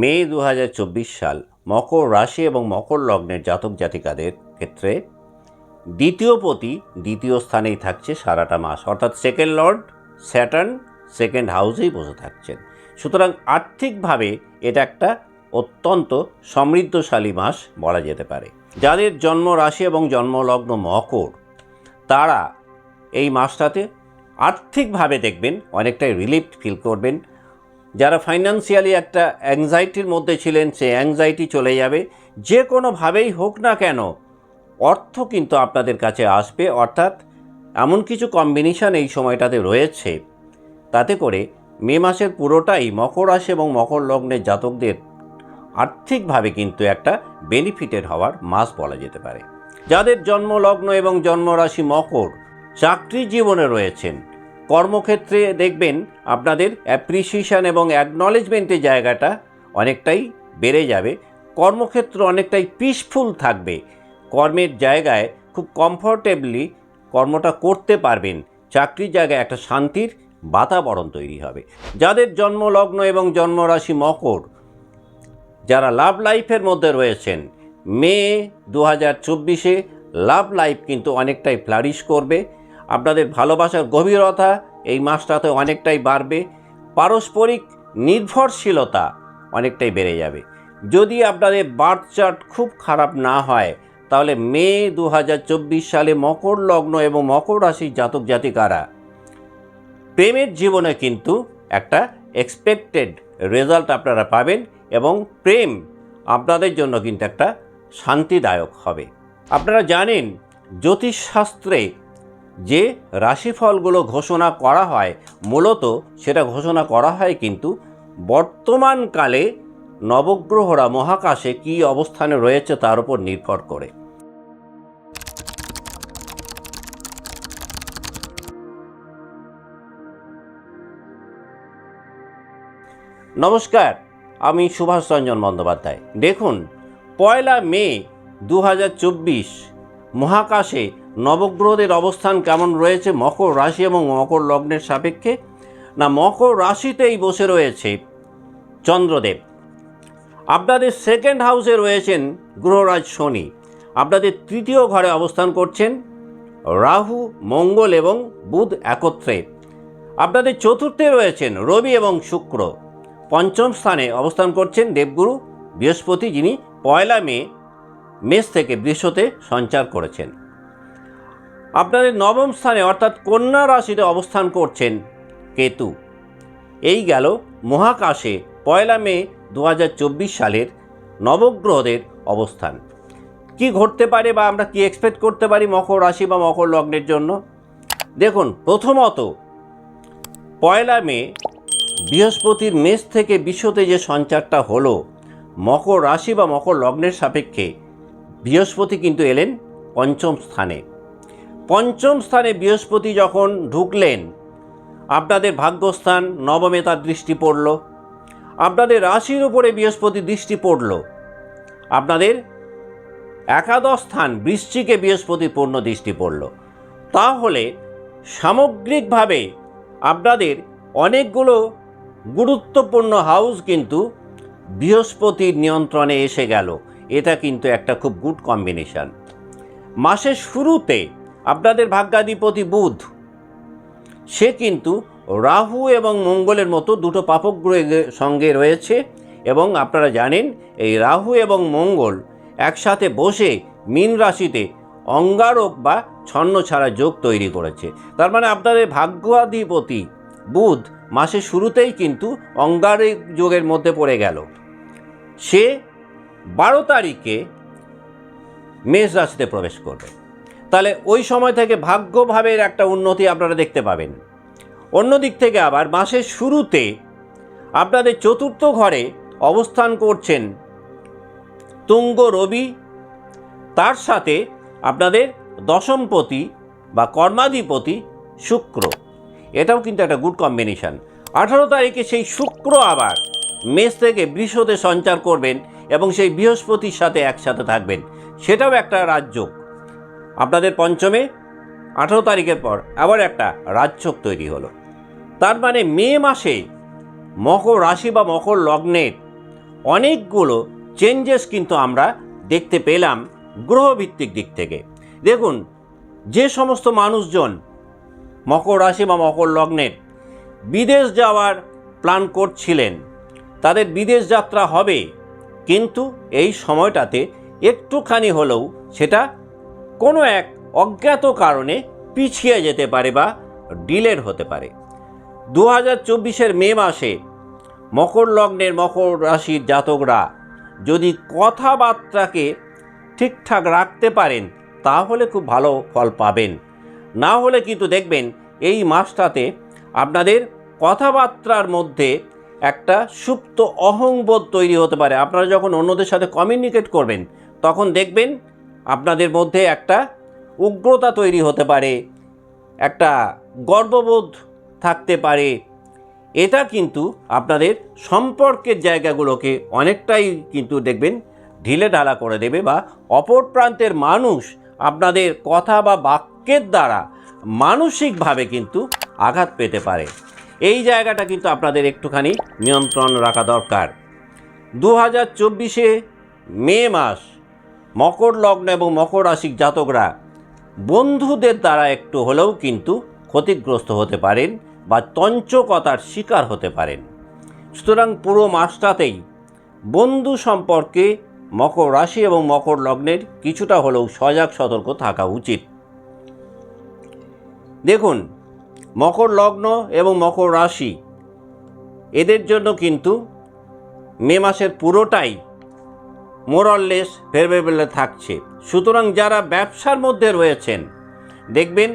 মে দু হাজার চব্বিশ সাল মকর রাশি এবং মকর লগ্নের জাতক জাতিকাদের ক্ষেত্রে দ্বিতীয় পতি দ্বিতীয় স্থানেই থাকছে সারাটা মাস। অর্থাৎ সেকেন্ড লর্ড স্যাটার্ন সেকেন্ড হাউসেই বসে থাকছেন। সুতরাং আর্থিকভাবে এটা একটা অত্যন্ত সমৃদ্ধশালী মাস বলা যেতে পারে। যাদের জন্ম রাশি এবং জন্মলগ্ন মকর, তারা এই মাসটাতে আর্থিকভাবে দেখবেন অনেকটাই রিলিফ ফিল করবেন। যারা ফাইন্যান্সিয়ালি একটা অ্যাংজাইটির মধ্যে ছিলেন সেই অ্যাংজাইটি চলে যাবে। যে কোনোভাবেই হোক না কেন, অর্থ কিন্তু আপনাদের কাছে আসবে, অর্থাৎ এমন কিছু কম্বিনেশন এই সময়টাতে রয়েছে। তাতে করে মে মাসের পুরোটাই মকর রাশি এবং মকর লগ্নের জাতকদের আর্থিকভাবে কিন্তু একটা বেনিফিটেড হওয়ার মাস বলা যেতে পারে। যাদের জন্মলগ্ন এবং জন্মরাশি মকর, চাকরি জীবনে রয়েছেন কর্মক্ষেত্রে দেখবেন আপনাদের অ্যাপ্রিসিয়েশন এবং অ্যাকনলেজমেন্টের জায়গাটা অনেকটাই বেড়ে যাবে। কর্মক্ষেত্র অনেকটাই পিসফুল থাকবে। কর্মের জায়গায় খুব কমফোর্টেবলি কর্মটা করতে পারবেন। চাকরির জায়গায় একটা শান্তির বাতাবরণ তৈরি হবে। যাদের জন্মলগ্ন এবং জন্মরাশি মকর, যারা লাভ লাইফের মধ্যে রয়েছেন, মে দু হাজার চব্বিশে লাভ লাইফ কিন্তু অনেকটাই ফ্লারিশ করবে। আপনাদের ভালোবাসার গভীরতা এই মাসটাতে অনেকটাই বাড়বে। পারস্পরিক নির্ভরশীলতা অনেকটাই বেড়ে যাবে। যদি আপনাদের বার্থ চার্ট খুব খারাপ না হয়, তাহলে মে দু হাজার চব্বিশ সালে মকর লগ্ন এবং মকর রাশির জাতক জাতিকারা প্রেমের জীবনে কিন্তু একটা এক্সপেক্টেড রেজাল্ট আপনারা পাবেন এবং প্রেম আপনাদের জন্য কিন্তু একটা শান্তিদায়ক হবে। আপনারা জানেন, জ্যোতিষশাস্ত্রে যে রাশিফলগুলো ঘোষণা করা হয়, মূলত সেটা ঘোষণা করা হয় কিন্তু বর্তমানকালে নবগ্রহরা মহাকাশে কী অবস্থানে রয়েছে তার উপর নির্ভর করে। নমস্কার, আমি সুভাষ রঞ্জন বন্দ্যোপাধ্যায়। দেখুন, পয়লা মে দু হাজার চব্বিশ মহাকাশে নবগ্রহদের অবস্থান কেমন রয়েছে? মকর রাশি এবং মকর লগ্নের সাপেক্ষে? না, মকর রাশিতেই বসে রয়েছে চন্দ্রদেব। আপনাদের সেকেন্ড হাউসে রয়েছেন গ্রহরাজ শনি। আপনাদের তৃতীয় ঘরে অবস্থান করছেন রাহু, মঙ্গল এবং বুধ একত্রে। আপনাদের চতুর্থে রয়েছেন রবি এবং শুক্র। পঞ্চম স্থানে অবস্থান করছেন দেবগুরু। বৃহস্পতি যিনি পয়লা মে, মেষ থেকে বৃষতে সঞ্চার করেছেন। আপনাদের নবম স্থানে অর্থাৎ কন্যা রাশিতে অবস্থান করছেন কেতু। এই গেল মহাকাশে পয়লা মে দু হাজার চব্বিশ সালের নবগ্রহদের অবস্থান। কি ঘটতে পারে বা আমরা কি এক্সপেক্ট করতে পারি মকর রাশি বা মকর লগ্নের জন্য? দেখুন, প্রথমত পয়লা মে বৃহস্পতির মেষ থেকে বিশ্বতে যে সঞ্চারটা হলো, মকর রাশি বা মকর লগ্নের সাপেক্ষে বৃহস্পতি কিন্তু এলেন পঞ্চম স্থানে। পঞ্চম স্থানে বৃহস্পতি যখন ঢুকলেন, আপনাদের ভাগ্যস্থান নবমে তার দৃষ্টি পড়ল। আপনাদের রাশির উপরে বৃহস্পতি দৃষ্টি পড়ল। আপনাদের একাদশ স্থান বৃশ্চিকে বৃহস্পতি পূর্ণ দৃষ্টি পড়ল। তাহলে সামগ্রিকভাবে আপনাদের অনেকগুলো গুরুত্বপূর্ণ হাউস কিন্তু বৃহস্পতির নিয়ন্ত্রণে এসে গেল। এটা কিন্তু একটা খুব গুড কম্বিনেশন। মাসের শুরুতে আপনাদের ভাগ্যাধিপতি বুধ। সে কিন্তু রাহু এবং মঙ্গলের মতো দুটো পাপগ্রহের সঙ্গে রয়েছে এবং আপনারা জানেন, এই রাহু এবং মঙ্গল একসাথে বসে মীন রাশিতে অঙ্গারক বা ছন্ন ছাড়া যোগ তৈরি করেছে। তার মানে আপনাদের ভাগ্যাধিপতি বুধ মাসের শুরুতেই কিন্তু অঙ্গারিক যোগের মধ্যে পড়ে গেল। সে বারো তারিখে মেষ রাশিতে প্রবেশ করবে। তাহলে ওই সময় থেকে ভাগ্যভাবের একটা উন্নতি আপনারা দেখতে পাবেন। অন্য দিক থেকে আবার মাসের শুরুতে আপনাদের চতুর্থ ঘরে অবস্থান করছেন তুঙ্গ রবি। তার সাথে আপনাদের দশমপতি বা কর্মাধিপতি শুক্র। এটাও কিন্তু একটা গুড কম্বিনেশন আঠারো তারিখে সেই শুক্র আবার মেষ থেকে বৃষতে সঞ্চার করবেন এবং সেই বৃহস্পতির সাথে একসাথে থাকবেন। সেটাও একটা রাজ্য আপনাদের পঞ্চমে, আঠারো তারিখের পর আবার একটা রাজ্যক তৈরি হলো। তার মানে মে মাসে মকর রাশি বা মকর লগ্নের অনেকগুলো চেঞ্জেস কিন্তু আমরা দেখতে পেলাম গ্রহভিত্তিক দিক থেকে। দেখুন, যে সমস্ত মানুষজন মকর রাশি বা মকর লগ্নের বিদেশ যাওয়ার প্ল্যান করছিলেন, তাদের বিদেশ যাত্রা হবে, কিন্তু এই সময়টাতে একটুখানি হলেও সেটা কোনো এক অজ্ঞাত কারণে পিছিয়ে যেতে পারে বা ডিলের হতে পারে। দু হাজার চব্বিশের মে মাসে মকর লগ্নের মকর রাশির জাতকরা যদি কথাবার্তাকে ঠিকঠাক রাখতে পারেন, তাহলে খুব ভালো ফল পাবেন। না হলে কিন্তু দেখবেন এই মাসটাতে আপনাদের কথাবার্তার মধ্যে একটা সুপ্ত অহংবোধ তৈরি হতে পারে। আপনারা যখন অন্যদের সাথে কমিউনিকেট করবেন, তখন দেখবেন আপনাদের মধ্যে একটা উগ্রতা তৈরি হতে পারে, একটা গর্ববোধ থাকতে পারে। এটা কিন্তু আপনাদের সম্পর্কের জায়গাগুলোকে অনেকটাই কিন্তু দেখবেন ঢিলে ঢালা করে দেবে বা অপর প্রান্তের মানুষ আপনাদের কথা বা বাক্যের দ্বারা মানসিকভাবে কিন্তু আঘাত পেতে পারে। এই জায়গাটা কিন্তু আপনাদের একটুখানি নিয়ন্ত্রণ রাখা দরকার। দু হাজার চব্বিশে মে মাস মকর লগ্ন এবং মকর রাশির জাতকরা বন্ধুদের দ্বারা একটু হলেও কিন্তু ক্ষতিগ্রস্ত হতে পারেন বা তঞ্চকতার শিকার হতে পারেন। সুতরাং পুরো মাসটাতেই বন্ধু সম্পর্কে মকর রাশি এবং মকর লগ্নের কিছুটা হলেও সজাগ সতর্ক থাকা উচিত। দেখুন, মকর লগ্ন এবং মকর রাশি এদের জন্য কিন্তু মে মাসের পুরোটাই মোরললেস ফেভারেবলে থাকছে। সুতরাং যারা ব্যবসার মধ্যে রয়েছেন, দেখবেন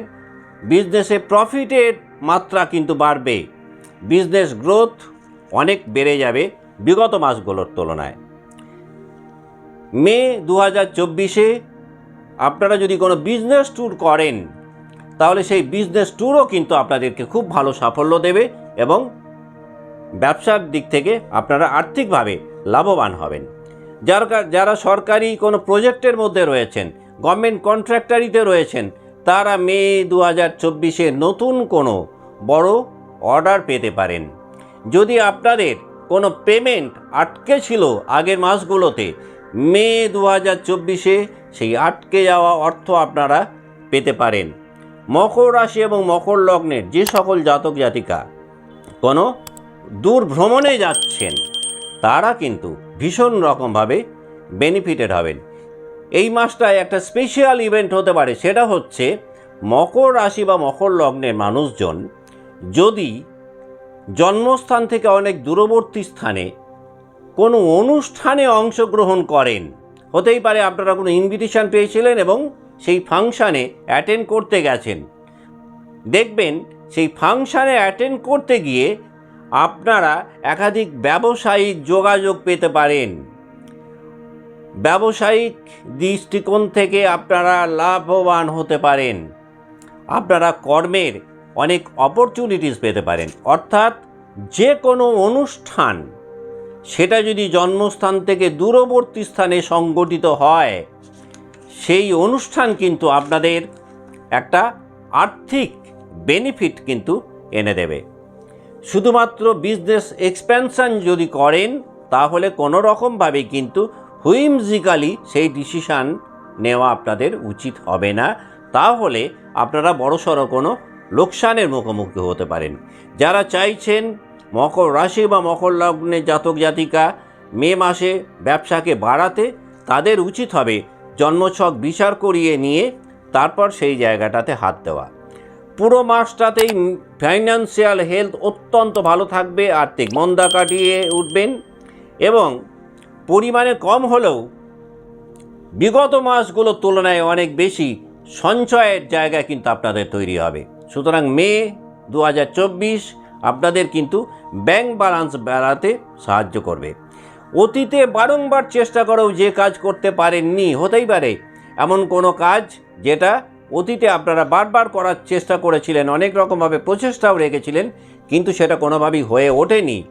বিজনেসে প্রফিটের মাত্রা কিন্তু বাড়বে। বিজনেস গ্রোথ অনেক বেড়ে যাবে বিগত মাসগুলোর তুলনায়। মে দু হাজার চব্বিশে আপনারা যদি কোনো বিজনেস ট্যুর করেন, তাহলে সেই বিজনেস ট্যুরও কিন্তু আপনাদেরকে খুব ভালো সাফল্য দেবে এবং ব্যবসার দিক থেকে আপনারা আর্থিকভাবে লাভবান হবেন। যার যারা সরকারি কোনো প্রজেক্টের মধ্যে রয়েছেন গভর্নমেন্ট কন্ট্রাক্টারিতে রয়েছেন, তারা মে দু হাজার চব্বিশে নতুন কোনো বড় অর্ডার পেতে পারেন। যদি আপনাদের কোনো পেমেন্ট আটকে ছিল আগের মাসগুলোতে, মে দু হাজার চব্বিশে সেই আটকে যাওয়া অর্থ আপনারা পেতে পারেন। মকর রাশি এবং মকর লগ্নের যে সকল জাতক জাতিকা কোনো দূর ভ্রমণে যাচ্ছেন, তারা কিন্তু ভীষণ রকমভাবে বেনিফিটেড হবেন। এই মাসটায় একটা স্পেশাল ইভেন্ট হতে পারে, সেটা হচ্ছে মকর রাশি বা মকর লগ্নের মানুষজন যদি জন্মস্থান থেকে অনেক দূরবর্তী স্থানে কোনো অনুষ্ঠানে অংশগ্রহণ করেন, হতেই পারে আপনারা কোনো ইনভিটেশন পেয়েছিলেন এবং সেই ফাংশানে অ্যাটেন্ড করতে গেছেন। দেখবেন সেই ফাংশানে অ্যাটেন্ড করতে গিয়ে আপনারা একাধিক ব্যবসায়িক যোগাযোগ পেতে পারেন। ব্যবসায়িক দৃষ্টিকোণ থেকে আপনারা লাভবান হতে পারেন। আপনারা কর্মের অনেক অপরচুনিটিস পেতে পারেন। অর্থাৎ যে কোনো অনুষ্ঠান, সেটা যদি জন্মস্থান থেকে দূরবর্তী স্থানে সংগঠিত হয়, সেই অনুষ্ঠান কিন্তু আপনাদের একটা আর্থিক বেনিফিট কিন্তু এনে দেবে। শুধুমাত্র বিজনেস এক্সপ্যানশন যদি করেন, তাহলে কোনো রকমভাবে কিন্তু হুইমজিক্যালি সেই ডিসিশান নেওয়া আপনাদের উচিত হবে না। তাহলে আপনারা বড়সড় কোনো লোকসানের মুখোমুখি হতে পারেন। যারা চাইছেন মকর রাশি বা মকর লগ্নের জাতক জাতিকা, মে মাসে ব্যবসাকে বাড়াতে, তাদের উচিত হবে জন্মছক বিচার করিয়ে নিয়ে তারপর সেই জায়গাটাতে হাত দেওয়া। পুরো মাসটাতেই ফাইন্যান্সিয়াল হেলথ অত্যন্ত ভালো থাকবে, আর্থিক মন্দা কাটিয়ে উঠবেন এবং পরিমাণে কম হলেও বিগত মাসগুলোর তুলনায় অনেক বেশি সঞ্চয়ের জায়গা কিন্তু আপনাদের তৈরি হবে। সুতরাং মে দু হাজার চব্বিশ আপনাদের কিন্তু ব্যাংক ব্যালেন্স বাড়াতে সাহায্য করবে। অতীতে বারংবার চেষ্টা করেও যে কাজ করতে পারেননি, হতেই পারে এমন কোনো কাজ যেটা অতীতে আপনারা বারবার করার চেষ্টা করেছিলেন, অনেক রকমভাবে প্রচেষ্টাও রেখেছিলেন, কিন্তু সেটা কোনোভাবেই হয়ে ওঠেনি।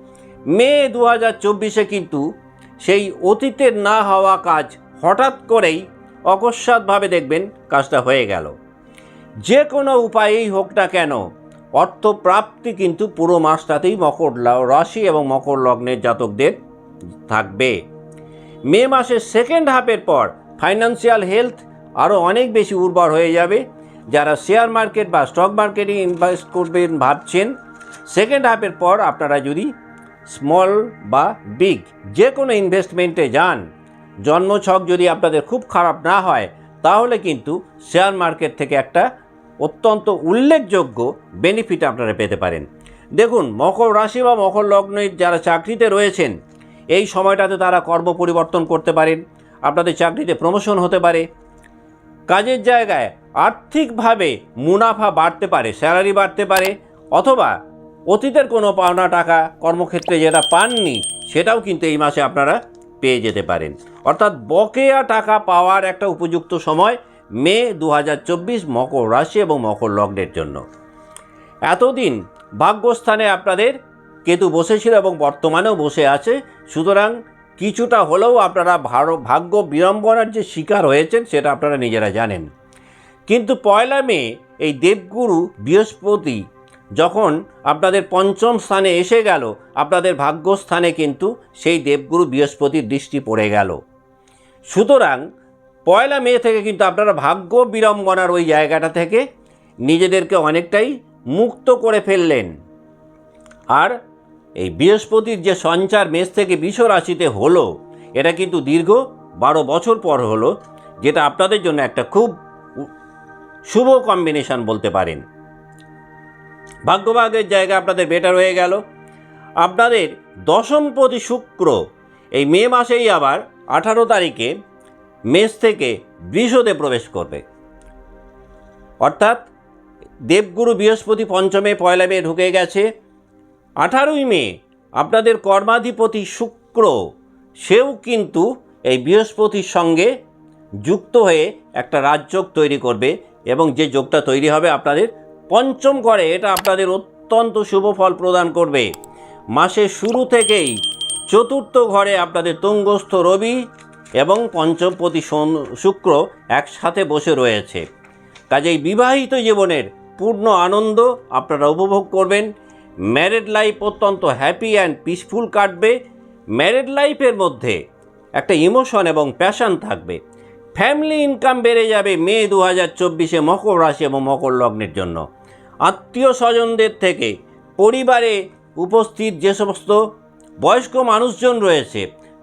মে দু হাজার চব্বিশে কিন্তু সেই অতীতের না হওয়া কাজ হঠাৎ করেই অকস্মাৎভাবে দেখবেন কাজটা হয়ে গেল। যে কোনো উপায়েই হোক না কেন, অর্থপ্রাপ্তি কিন্তু পুরো মাসটাতেই মকর রাশি এবং মকর লগ্নের জাতকদের থাকবে। মে মাসের সেকেন্ড হাফের পর ফাইন্যান্সিয়াল হেলথ আরও অনেক বেশি উর্বর হয়ে যাবে। যারা শেয়ার মার্কেট বা স্টক মার্কেটে ইনভেস্ট করবেন ভাবছেন সেকেন্ড হাফের পর আপনারা যদি স্মল বা বিগ যে কোনো ইনভেস্টমেন্টে যান, জন্মছক যদি আপনাদের খুব খারাপ না হয়, তাহলে কিন্তু শেয়ার মার্কেট থেকে একটা অত্যন্ত উল্লেখযোগ্য বেনিফিট আপনারা পেতে পারেন। দেখুন, মকর রাশি বা মকর লগ্নে যারা চাকরিতে রয়েছেন, এই সময়টাতে তারা কর্ম পরিবর্তন করতে পারেন। আপনাদের চাকরিতে প্রমোশন হতে পারে। কাজের জায়গায় আর্থিকভাবে মুনাফা বাড়তে পারে, স্যালারি বাড়তে পারে, অথবা অতীতের কোনো পাওনা টাকা কর্মক্ষেত্রে যেটা পাননি, সেটাও কিন্তু এই মাসে আপনারা পেয়ে যেতে পারেন। অর্থাৎ বকেয়া টাকা পাওয়ার একটা উপযুক্ত সময় মে দু হাজার চব্বিশ মকর রাশি এবং মকর লগ্নের জন্য। এতদিন ভাগ্যস্থানে আপনাদের কেতু বসেছিল এবং বর্তমানেও বসে আছে, সুতরাং কিছুটা হলেও আপনারা ভাগ্য বিড়ম্বনার যে শিকার হয়েছেন, সেটা আপনারা নিজেরা জানেন। কিন্তু পয়লা মে, এই দেবগুরু বৃহস্পতি যখন আপনাদের পঞ্চম স্থানে এসে গেল, আপনাদের ভাগ্যস্থানে কিন্তু সেই দেবগুরু বৃহস্পতির দৃষ্টি পড়ে গেল। সুতরাং পয়লা মে থেকে কিন্তু আপনারা ভাগ্য বিড়ম্বনার ওই জায়গাটা থেকে নিজেদেরকে অনেকটাই মুক্ত করে ফেললেন। আর এই বৃহস্পতির যে সঞ্চার মেষ থেকে বিষ রাশিতে হলো, এটা কিন্তু দীর্ঘ বারো বছর পর হলো, যেটা আপনাদের জন্য একটা খুব শুভ কম্বিনেশন বলতে পারেন। ভাগ্যভাগের জায়গা আপনাদের বেটার হয়ে গেল। আপনাদের দশমপতি শুক্র, এই মে মাসেই আবার আঠারো তারিখে মেষ থেকে বৃষতে প্রবেশ করবে। অর্থাৎ দেবগুরু বৃহস্পতি পঞ্চমে পয়লা মে ঢুকে গেছে। আঠারোই মে, আপনাদের কর্মাধিপতি শুক্র, সেও কিন্তু এই বৃহস্পতির সঙ্গে যুক্ত হয়ে একটা রাজযোগ তৈরি করবে এবং যে যোগটা তৈরি হবে আপনাদের পঞ্চম ঘরে এটা আপনাদের অত্যন্ত শুভ ফল প্রদান করবে। মাসের শুরু থেকেই চতুর্থ ঘরে আপনাদের তুঙ্গস্থ রবি এবং পঞ্চমপতি শুক্র একসাথে বসে রয়েছে। কাজেই বিবাহিত জীবনের পূর্ণ আনন্দ আপনারা উপভোগ করবেন। ম্যারেড লাইফ অত্যন্ত হ্যাপি অ্যান্ড পিসফুল কাটবে। ম্যারেড লাইফের মধ্যে একটা ইমোশন এবং প্যাশন থাকবে। ফ্যামিলি ইনকাম বেড়ে যাবে মে দু হাজার চব্বিশে মকর রাশি এবং মকর লগ্নের জন্য। আত্মীয় স্বজনদের থেকে পরিবারে উপস্থিত যে সমস্ত বয়স্ক মানুষজন রয়েছে,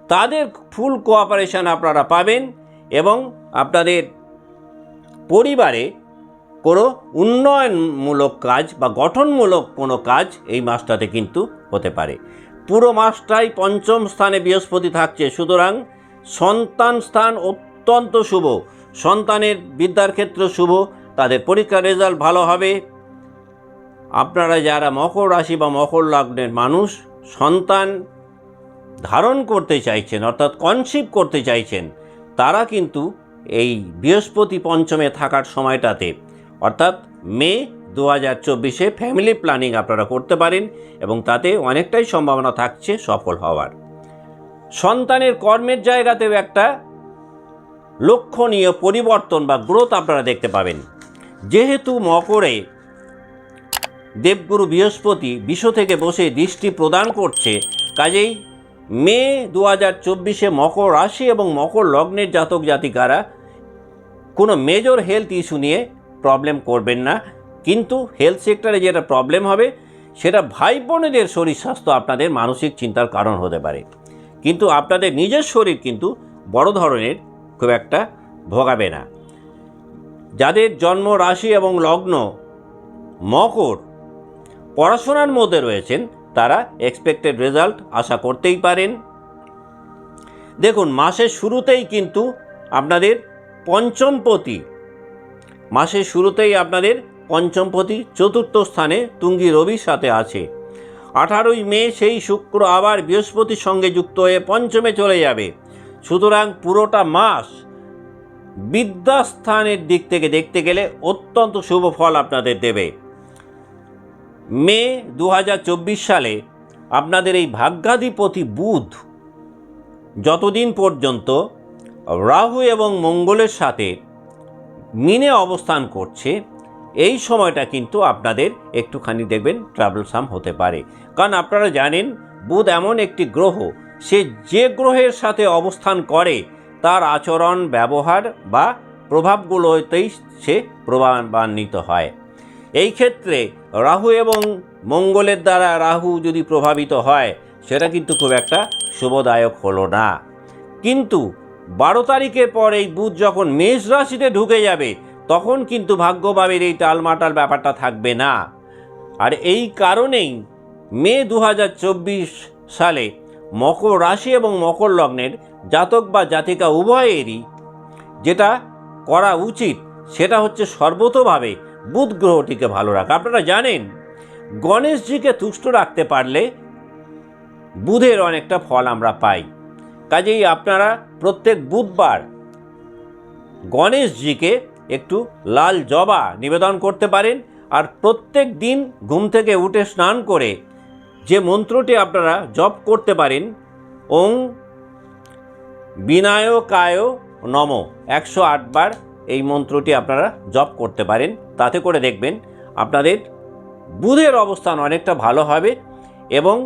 তাদের ফুল কোঅপারেশন আপনারা পাবেন এবং আপনাদের পরিবারে কোনো উন্নয়নমূলক কাজ বা গঠনমূলক কোনো কাজ এই মাসটাতে কিন্তু হতে পারে। পুরো মাসটাই পঞ্চম স্থানে বৃহস্পতি থাকছে। সুতরাং সন্তান স্থান অত্যন্ত শুভ। সন্তানের বিদ্যার ক্ষেত্র শুভ। তাদের পরীক্ষার রেজাল্ট ভালো হবে। আপনারা যারা মকর রাশি বা মকর লগ্নের মানুষ, সন্তান ধারণ করতে চাইছেন, অর্থাৎ কনসিভ করতে চাইছেন, তারা কিন্তু এই বৃহস্পতি পঞ্চমে থাকার সময়টাতে অর্থাৎ মে দু হাজার চব্বিশে ফ্যামিলি প্ল্যানিং আপনারা করতে পারেন এবং তাতে অনেকটাই সম্ভাবনা থাকছে সফল হওয়ার। সন্তানের কর্মের জায়গাতেও একটা লক্ষণীয় পরিবর্তন বা গ্রোথ আপনারা দেখতে পাবেন। যেহেতু মকরে দেবগুরু বৃহস্পতি বিশ্ব থেকে বসে দৃষ্টি প্রদান করছে, কাজেই মে দু হাজার চব্বিশে মকর রাশি এবং মকর লগ্নের জাতক জাতিকারা কোনো মেজর হেলথ ইস্যু নিয়ে প্রবলেম করবেন না। কিন্তু হেলথ সেক্টরে যেটা প্রবলেম হবে, সেটা ভাই বোনেদের শরীর স্বাস্থ্য আপনাদের মানসিক চিন্তার কারণ হতে পারে। কিন্তু আপনাদের নিজের শরীর কিন্তু বড় ধরনের খুব একটা ভোগাবে না। যাদের জন্ম রাশি এবং লগ্ন মকর, পড়াশোনার মধ্যে রয়েছেন, তারা এক্সপেক্টেড রেজাল্ট আশা করতেই পারেন। দেখুন, মাসের শুরুতেই কিন্তু আপনাদের পঞ্চমপতি মাসের শুরুতেই আপনাদের পঞ্চমপতি চতুর্থ স্থানে তুঙ্গি রবির সাথে আছে। আঠারোই মে সেই শুক্র আবার বৃহস্পতির সঙ্গে যুক্ত হয়ে পঞ্চমে চলে যাবে। সুতরাং পুরোটা মাস বিদ্যাস্থানের দিক থেকে দেখতে গেলে অত্যন্ত শুভ ফল আপনাদের দেবে। মে দু হাজার চব্বিশ সালে আপনাদের এই ভাগ্যাধিপতি বুধ যতদিন পর্যন্ত রাহু এবং মঙ্গলের সাথে মিনে অবস্থান করছে, এই সময়টা কিন্তু আপনাদের একটুখানি দেখবেন ট্রাভেলসাম হতে পারে। কারণ আপনারা জানেন, বুধ এমন একটি গ্রহ, সে যে গ্রহের সাথে অবস্থান করে, তার আচরণ, ব্যবহার বা প্রভাবগুলোতেই সে প্রভাবান্বিত হয়। এই ক্ষেত্রে রাহু এবং মঙ্গলের দ্বারা রাহু যদি প্রভাবিত হয়, সেটা কিন্তু খুব একটা শুভদায়ক হলো না। কিন্তু বারো তারিখের পর এই বুধ যখন মেষ রাশিতে ঢুকে যাবে, তখন কিন্তু ভাগ্যভাবের এই টালমাটাল ব্যাপারটা থাকবে না। আর এই কারণেই মে দু হাজার চব্বিশ সালে মকর রাশি এবং মকর লগ্নের জাতক বা জাতিকা উভয়েরই যেটা করা উচিত, সেটা হচ্ছে সর্বতোভাবে বুধ গ্রহটিকে ভালো রাখা। আপনারা জানেন, গণেশজিকে তুষ্ট রাখতে পারলে বুধের অনেকটা ফল আমরা পাই। কাজেই আপনারা প্রত্যেক বুধবার গণেশজিকে একটু লাল জবা নিবেদন করতে পারেন আর প্রত্যেক দিন ঘুম থেকে উঠে স্নান করে যে মন্ত্রটি আপনারা জপ করতে পারেন, ওং বিনায়কায় নম। একশো আটবার এই মন্ত্রটি আপনারা জপ করতে পারেন, তাতে করে দেখবেন আপনাদের বুধের অবস্থান অনেকটা ভালো হবে এবং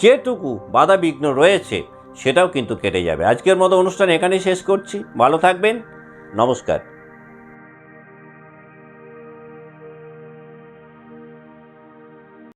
যেটুকু বাধা বিঘ্ন রয়েছে সেটাও কিন্তু কেটে যাবে। আজকের মতো অনুষ্ঠান এখানেই শেষ করছি। ভালো থাকবেন। নমস্কার।